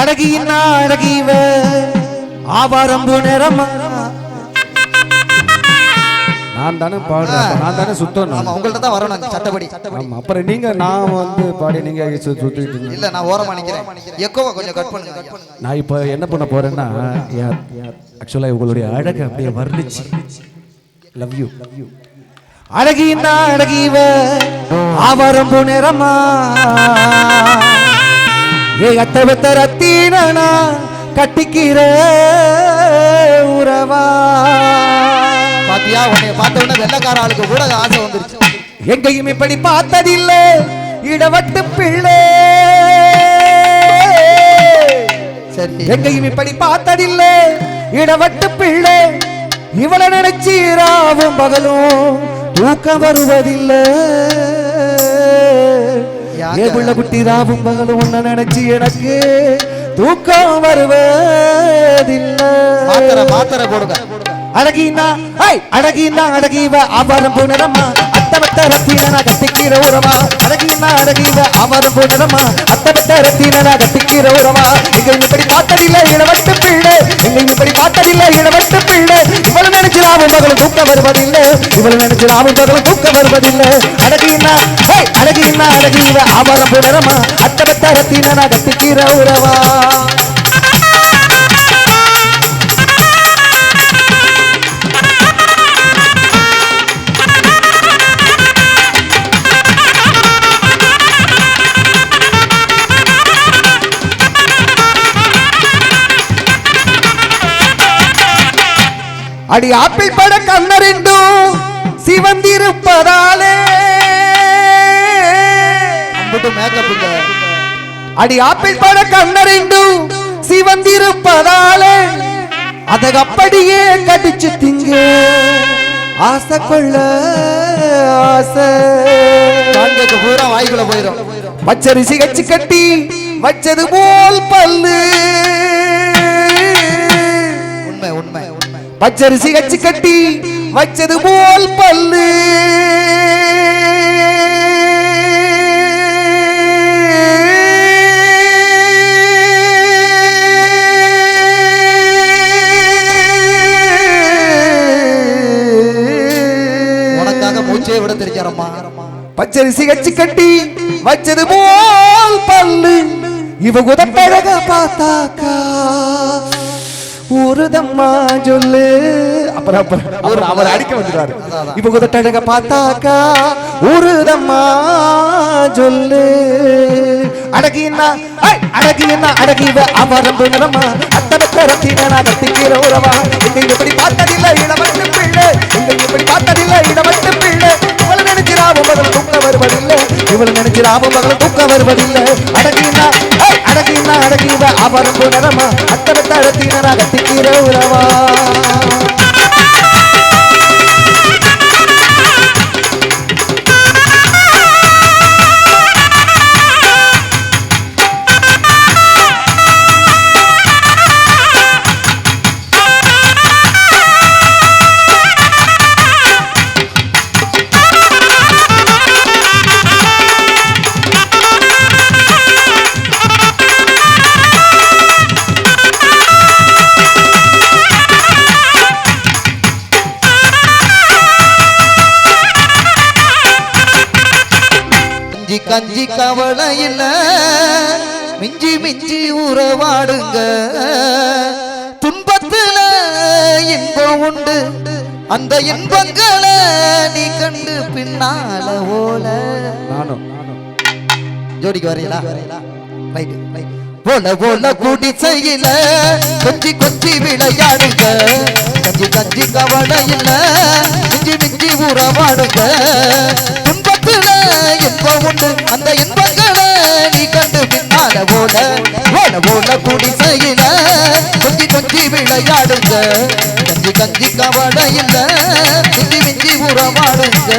அழகியின் அழகிவ ஆவாரம்பு நிறமா. நான் தானே பாடுறேன். நான் தானே சுத்தணும். ஆமா உங்கள்ட்ட தான் வரணும் சட்டப்படி. ஆமா அப்புறம் நீங்க நான் வந்து பாடி நீங்க சுத்திட்டு. இல்ல நான் ஓரமா நிக்கிறேன். எக்கோவா கொஞ்சம் கட் பண்ணுங்க. நான் இப்போ என்ன பண்ண போறேன்னா ஆக்சுவலா உங்களுடைய அழகை அப்படியே வர்ணிச்சு. லவ் யூ லவ் யூ அழகின் அழகிவ ஆவரம்பு நிறமா. ஏ அத்த வெத்த ரத்தீனா கட்டிக்கிற உறவா? பாத்தியா உன்னை பார்த்த உடனே வெள்ளக்கார ஆளுக்கு கூட ஆசை வந்துருச்சு. எங்கேயும் இப்படி பார்த்ததில்லை இடவட்டு பிள்ளை. சரி. எங்கேயும் இப்படி பார்த்ததில்லை இடவட்டு பிள்ளை. இவளை நினைச்சு ராவும் பகலும் தூக்கம் வருவதில்லை? ஏ புள்ள குட்டி ராவும் பகலும் உன்னை நினைச்சு எனக்கு தூக்கம் வருவதில்லை. மாத்திரை மாத்திரை போடுங்க. அழகினா ஐ அழகினா அழகிவ அவரம் புனரமா அத்தவத்த ரத்தினா கட்டிக்கிற உறவா. அழகினா அழகிவ அவரம் புனரமா அத்தவத்த ரத்தினா கட்டிக்கிற உறவா. இங்க இப்படி பார்த்ததில்லை இளவட்டு பிள்ளை. இங்க இப்படி பார்த்ததில்லை இளவட்டு பிள்ளை. ராவும் மகளும் தூக்க வருவதில்லை. இவள் நினைச்சு ராவும் மகளும் தூக்க வருவதில்லை. அழகினா அழகினா அழகிவ அவரம் புனரமா அத்தவத்த ரத்தினா கட்டிக்கிற உறவா? அடி ஆப்பிள் பட கண்ணறிண்டும் சிவந்திருப்பதாலே. அடி ஆப்பிள் பட கண்ணறிண்டும் சிவந்திருப்பதாலே. அதை அப்படியே கடிச்சு திங்க. ஆசை கொள்ள ஆசை. பூரா வாய்க்குள்ள போயிடும் பச்சரிசி கச்சி கட்டி வச்சது போல் பல்லு. பச்சரிசி கச்சி கட்டி வச்சது போல் பல்லு. மூச்சே விட தெரிஞ்சாரம்மா. பச்சரிசி கச்சி கட்டி வச்சது போல் பல்லு. இவ குதப்பழக பார்த்தாக்கா. ஊருதம்மா சொல்லு. அப்புறம் அப்புறம். அப்புறம் அவர் அடிக்க வந்துடுவாரு. இவ உதட்டழக பார்த்தாக்கா ஊருதம்மா சொல்லு. அடகின்னா ஐ, அடகின்னா அடகிவ அவரம்பு நிறமா. அத்தனை ரத்தினா கட்டிக்கிற உறவா? எங்க இப்படி பார்த்ததில்லை இளவட்டு பிள்ளை. எங்க இப்படி பார்த்ததில்லை இளவட்டு பிள்ளை. இவளை நினைச்சு ராவும் மகள் தூக்க வருவதில்லை. இவளை நினைச்சு ராவும் மகள் தூக்க வருவதில்லை. அடகினா ஐ, அடகினா புனரமா அத்தனை தரத்தினா திக்கிற உறவா கஞ்சி கவலை இல்ல மிஞ்சி மிஞ்சி உறவாடுங்க. துன்பத்துல இன்பம் உண்டு. அந்த இன்பங்களை நீ கண்டு பின்னால ஓல. நானும். ஜோடிக்கு வரீங்களா ரைட்டு போல போல கூடி செய்யல கொஞ்சி கொஞ்சி விளையாடுங்க. கஞ்சி கஞ்சி கவலை இல்ல மிஞ்சி மிஞ்சி உறவாடுங்க. துன்பத்துல இன்பம் உண்டு. அந்த இன்பங்களை நீ கண்டு பின்னால போல போல போல குடிசையில கொஞ்சி கொஞ்சி விளையாடுங்க. கஞ்சி கஞ்சி கவலை இல்ல. மிஞ்சி மிஞ்சி உறவாடுங்க.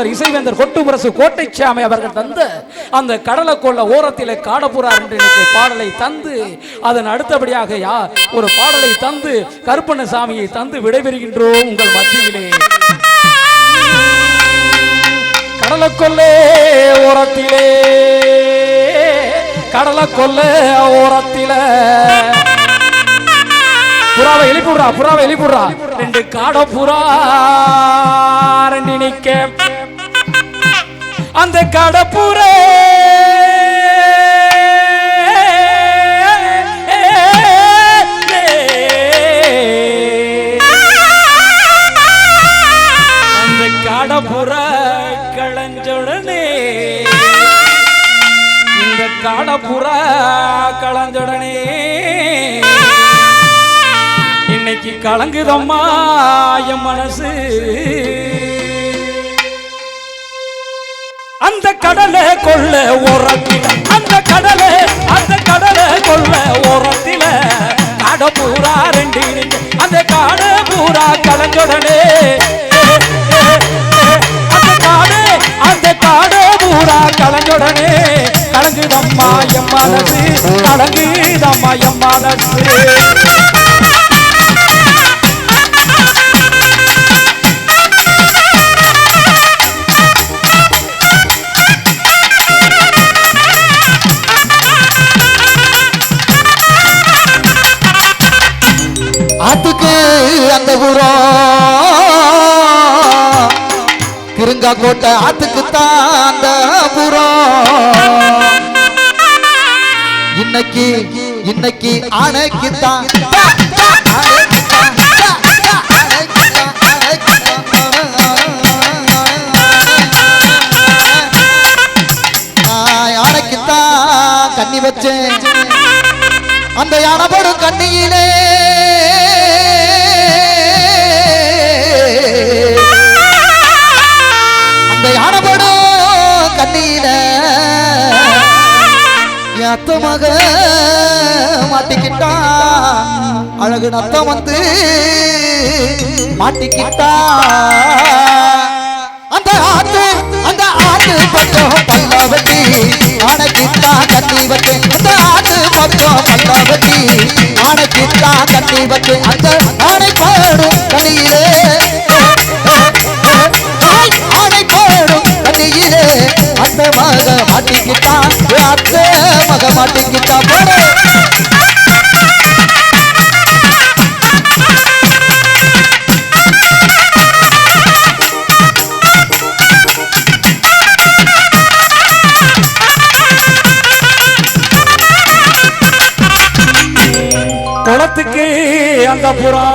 என் இசைவேந்தர் கொட்டுமுரசு கோட்டைச்சாமி அவர்கள் தந்த அந்த கடலை கொள்ள ஓரத்திலே காடப்புறார் என்று பாடலை தந்து அதன் அடுத்தபடியாக யா ஒரு பாடலை தந்து கருப்பண்ணசாமியை தந்து விடைபெறுகின்றோம் உங்கள் மத்தியிலே. கடலை கொல்லே ஓரத்திலே கடலை கொல்ல ஓரத்திலே. புறாவை எழுப்பிடுறா புறாவை எழுப்பிடுறா ரெண்டு காட புறா ரெண்டு அந்த கடப்புற. அந்த கடப்புற களைஞ்சொடனே. இந்த கடப்புற களைஞ்சொடனே. இன்னைக்கு கலங்குதம்மா என் மனசு. அந்த கடலை கொள்ள உரத்தில அந்த கடலை அந்த கடலை கொள்ள உரத்தில கட பூரா ரெண்டு அந்த காட பூரா கலஞ்சொடனே அந்த காடு அந்த காடு பூரா கலஞ்சொடனே கலங்குதம்மா என் மனசு கலங்குதம்மா என் மனசு. இன்னைக்கு இன்னைக்கு ஆணைக்கு தான் கண்ணி வச்சேன். அந்த யானப்படும் கண்ணியிலே. அத்த மக மாட்டிக்கிட்டா? அழகு நத்த வந்து மாட்டிக்கிட்டா? அந்த ஆத்து அந்த ஆத்து பக்கம் பல்லாவட்டி ஆனக்கிட்டா ஆனைக்கிட்டா கண்ணி வச்சேன் அந்த ஆத்து பக்கம் பல்லாவட்டி ஆனக்கிட்டா ஆனைக்கிட்டா கண்ணி வச்சேன் அந்த ஆனை பாடும் கண்ணியிலே. ஆனை பாடும் கண்ணியிலே. அந்த மக மாட்டிக்கிட்டா அத்தை மக மாட்டேங்கிட்டா போடு குளத்துக்கு அந்த புறா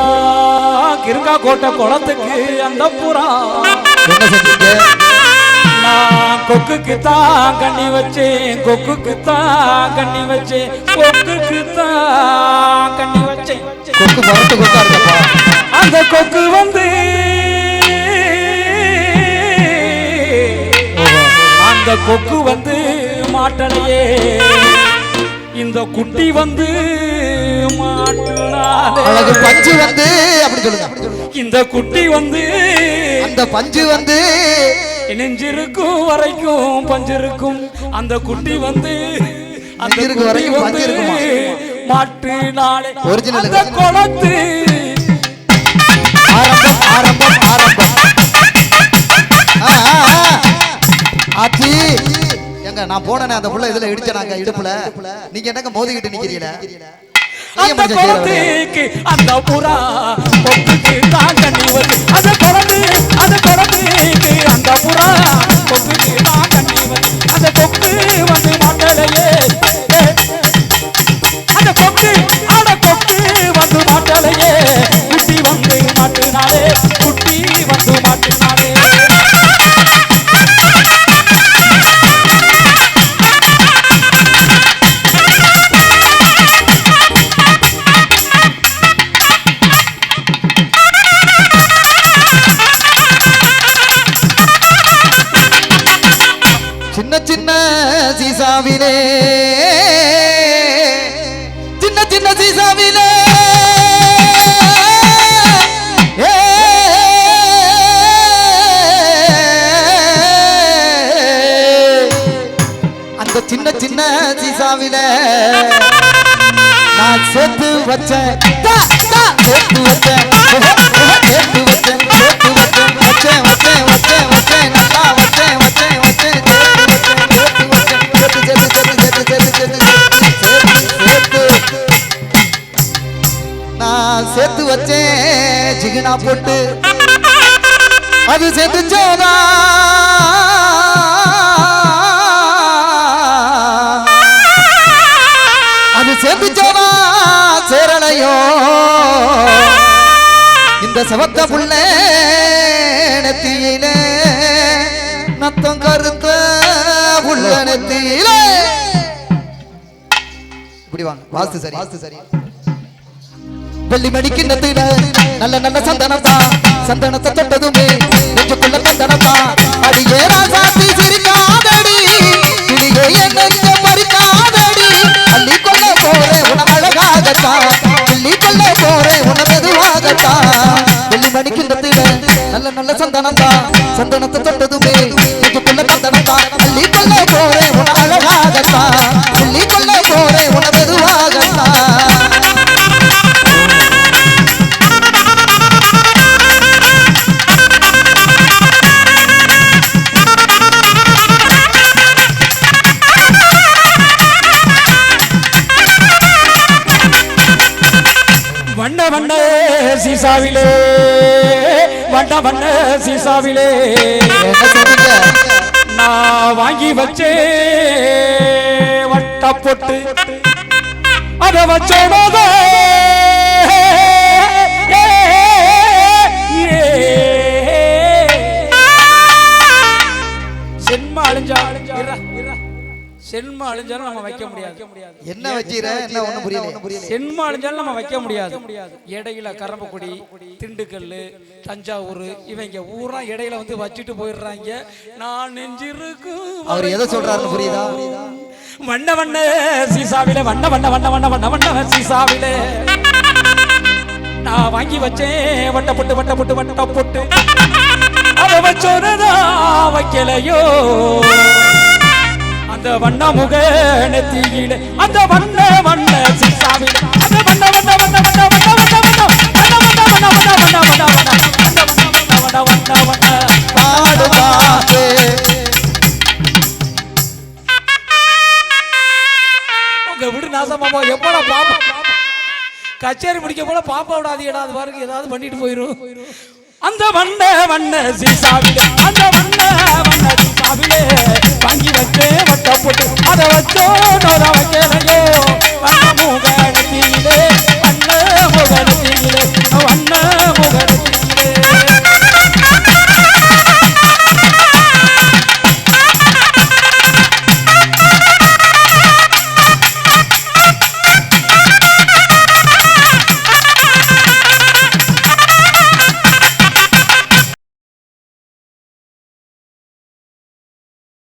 கிருங்கா கோட்டை குளத்துக்கு அந்த புறா. என்ன செஞ்சீங்க கொக்குக்கு தான் கண்ணி வச்சேன். கொக்குக்கு தான் கண்ணி வச்சேன். கொக்குக்கு தான் கண்ணி வச்சேன். கொக்கு மரத்து கொக்கா இருக்கப்பா. அந்த கொக்கு வந்து அந்த கொக்கு வந்து மாட்டலையே. இந்த குட்டி வந்து மாட்டுனாலே. பஞ்சு வந்து அப்படி சொல்லுங்க. இந்த குட்டி வந்து அந்த பஞ்சு வந்து நெஞ்சிருக்கும் வரைக்கும் பஞ்சிருக்கும். அந்த குட்டி வந்து அந்த குட்டி வரைக்கும் வந்து? மாட்டு நாளே. அந்த. குளத்து. ஆரம்பம் ஆரம்பம் ஆரம்பம். ஆச்சி. எங்க நான் போனேனே அந்த புள்ள இதுல இடிச்சனாங்க இடுப்புல. நீங்க என்னங்க மோதிக்கிட்டு நிக்கிறீங்களே நீங்க அந்த. குளத்துக்கு அந்த புறா கொக்குக்கு தான் கண்ணி வந்து அந்த குளத்து அந்த குளத்துக்கு அந்த புறா கொக்குக்கு தான் வந்து அந்த கொக்கு வந்து மாட்டலையே. சீசாவிலே. சின்ன சின்ன சீசாவிலே. அந்த சின்ன சின்ன சீசாவில. நான் சேர்த்து வச்சேன். சேர்த்து வச்ச அது சேரலையோ இந்த சவத்த புள்ள நெத்தியிலே. நத்தம் கருத்த புள்ள நெத்தியிலே. இப்படி வாங்க. வாஸ்து சரி. வாஸ்து சரி வெள்ளி மணிக்கு நத்திட நல்ல நல்ல சந்தனத்தா சந்தனத்தை தொட்டதுமே. நெஞ்சுக்குள்ள சந்தனத்தா நல்ல நல்ல சந்தானம் தான். பொட்டு அத வச்சோட சென்ம அழிஞ்சா இருடா. சென்ம அழிஞ்சாலும் நம்ம வைக்க முடியாது. என்ன வச்சீர என்ன ஒண்ணு புரியல. சென்ம அழிஞ்சாலும் நம்ம வைக்க முடியாது. இடையில கரம்பக்குடி திண்டுக்கல் தஞ்சாவூர் இவங்க ஊரா இடையில வந்து வச்சுட்டு போயிடுறாங்க. நான் நெஞ்சிருக்கும் அவர் எதை சொல்றாருன்னு புரியுதா? வண்ண வண்ண சீசாவிலே வண்ண வண்ண வண்ண வண்ண வண்ண வண்ண சீசாவிலே நான் வாங்கி வச்சேன் வட்ட பொட்டு வட்ட பொட்டு வட்ட பொட்டு அதை வச்சோரதா வைக்கலையோ அந்த வண்ண முக நெத்தியில அந்த வண்ண வண்ண சீசாவிலே அந்த வண்ண வண்ண வண்ண வண்ண வண்ண வண்ண வண்ண வண்ண வண்ண வண்ண வண்ண வண்ண வண்ண விடு எப்படா பாப்பா? கச்சேரி முடிக்க போல பாப்பா விடாதீடா அது பாருங்க ஏதாவது பண்ணிட்டு போயிரும். அந்த வண்ண வண்ண சீசாவிலே அந்த வண்ண வண்ண சீசாவிலே வாங்கி வச்சே வட்ட போட்டு அதை வச்சோ நோர வைக்கலையோ